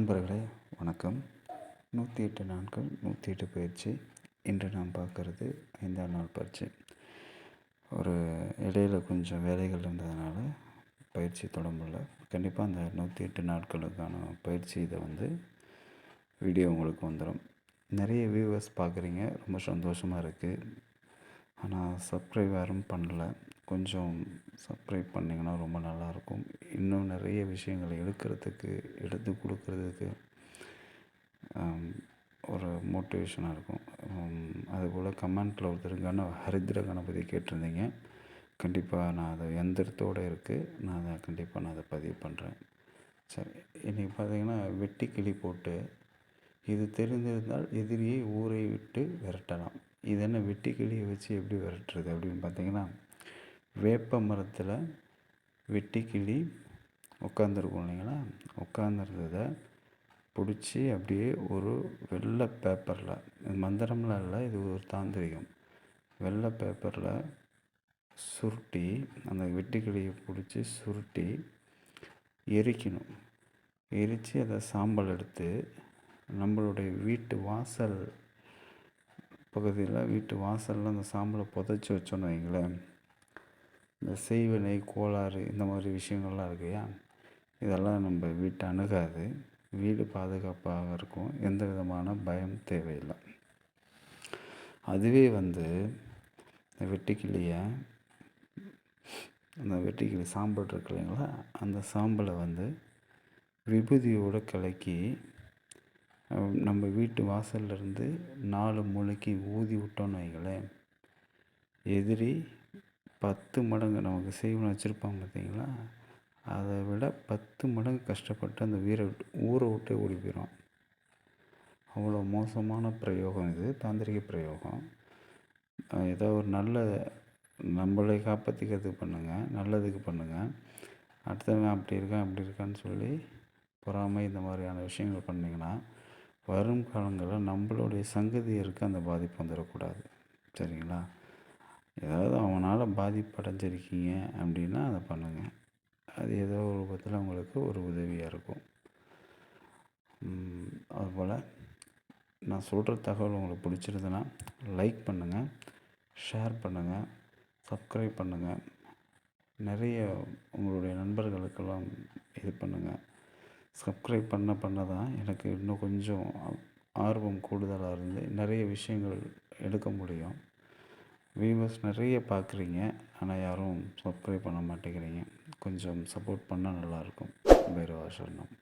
நண்பர்களே வணக்கம். நூற்றி எட்டு நாட்கள் நூற்றி எட்டு பயிற்சி. இன்று நாம் பார்க்குறது ஐந்தாம் நாள் பயிற்சி. ஒரு இடையில கொஞ்சம் வேலைகள் இருந்ததுனால பயிற்சி தொட முடியல கண்டிப்பாக அந்த நூற்றி எட்டு நாட்களுக்கான பயிற்சி இதை வந்து வீடியோ உங்களுக்கு வந்துடும் நிறைய வியூவர்ஸ் பார்க்குறீங்க. ரொம்ப சந்தோஷமாக இருக்குது ஆனால் சப்ஸ்கிரைப் யாரும் பண்ணல. கொஞ்சம் சப்ஸ்கிரைப் பண்ணிங்கன்னா ரொம்ப நல்லாயிருக்கும். இன்னும் நிறைய விஷயங்களை எடுக்கிறதுக்கு எடுத்து கொடுக்கறதுக்கு ஒரு மோட்டிவேஷனாக இருக்கும். அதுபோல் கமெண்ட்டில் ஒருத்தர் கண ஹரித்ர கணபதி கேட்டிருந்தீங்க. கண்டிப்பாக நான் அதை எந்திரத்தோடு இருக்குது நான் அதை கண்டிப்பாக நான் அதை பதிவு பண்ணுறேன் சரி இன்றைக்கி பார்த்தீங்கன்னா வெட்டி கிளி போட்டு இது தெரிந்திருந்தால் எதிரியை ஊரை விட்டு விரட்டலாம். இது என்ன வெட்டி கிளியை வச்சு எப்படி விரட்டுறது அப்படின்னு பார்த்தீங்கன்னா வேப்ப மரத்தில் வெட்டிக்கிளி உட்காந்துருக்கும் இல்லைங்களா? உட்காந்துருந்ததை பிடிச்சி அப்படியே ஒரு வெள்ளை பேப்பரில் மந்திரம்லாம் இல்லை இது ஒரு தாந்திரிகம். வெள்ளை பேப்பரில் சுருட்டி அந்த வெட்டுக்கிளியை பிடிச்சி சுருட்டி எரிக்கணும். எரித்து அதை சாம்பல் எடுத்து நம்மளுடைய வீட்டு வாசல் பகுதியில் வீட்டு வாசலில் அந்த சாம்பலை புதைச்சி வச்சோன்னு வைங்களேன். இந்த செய்வினை கோளாறு இந்த மாதிரி விஷயங்கள்லாம் இருக்குயா இதெல்லாம் நம்ம வீட்டை அணுகாது. வீடு பாதுகாப்பாக இருக்கும். எந்த விதமான பயம் தேவையில்லை. அதுவே வந்து இந்த வெட்டுக்கிளியை அந்த வெட்டுக்கிளி சாம்பல் இருக்கு இல்லைங்களா? அந்த சாம்பலை வந்து விபூதியோடு கலக்கி நம்ம வீட்டு வாசல்லேருந்து நாலு மூளைக்கு ஊதி விட்டோன்னு வைங்களேன். எதிரி பத்து மடங்கு நமக்கு செய்வனை வச்சுருப்பாங்க பார்த்தீங்களா அதை விட பத்து மடங்கு கஷ்டப்பட்டு அந்த வீரை விட்டு ஊரை விட்டே ஓடி போயிடும் அவ்வளோ மோசமான பிரயோகம் இது தாந்திரிக பிரயோகம். ஏதோ ஒரு நல்ல நம்மளை காப்பாற்றிக்கிறதுக்கு பண்ணுங்கள் நல்லதுக்கு பண்ணுங்கள் அடுத்தவன் அப்படி இருக்கான் அப்படி இருக்கான்னு சொல்லி பொறாமை இந்த மாதிரியான விஷயங்கள் பண்ணிங்கன்னா வரும் காலங்களில் நம்மளுடைய சங்கதியருக்கு அந்த பாதிப்பு வந்துடக்கூடாது. சரிங்களா? ஏதாவது அவனால் பாதிப்படைஞ்சிருக்கீங்க அப்படின்னா அதை பண்ணுங்கள் அது ஏதோ ஒரு ரூபத்தில் உங்களுக்கு ஒரு உதவியாக இருக்கும். அதுபோல் நான் சொல்கிற தகவல் உங்களுக்கு பிடிச்சிருந்ததுன்னா லைக் பண்ணுங்கள் ஷேர் பண்ணுங்கள் சப்ஸ்கிரைப் பண்ணுங்கள் நிறைய உங்களுடைய நண்பர்களுக்கெல்லாம் இது பண்ணுங்கள் சப்ஸ்கிரைப் பண்ண பண்ண தான் எனக்கு இன்னும் கொஞ்சம் ஆர்வம் கூடுதலாக இருந்து நிறைய விஷயங்கள் எடுக்க முடியும். வியூவர்ஸ் நிறைய பார்க்குறீங்க ஆனால் யாரும் சப்ஸ்கிரைப் பண்ண மாட்டேங்கிறீங்க. கொஞ்சம் சப்போர்ட் பண்ணால் நல்லாயிருக்கும் பைரவாசரணம்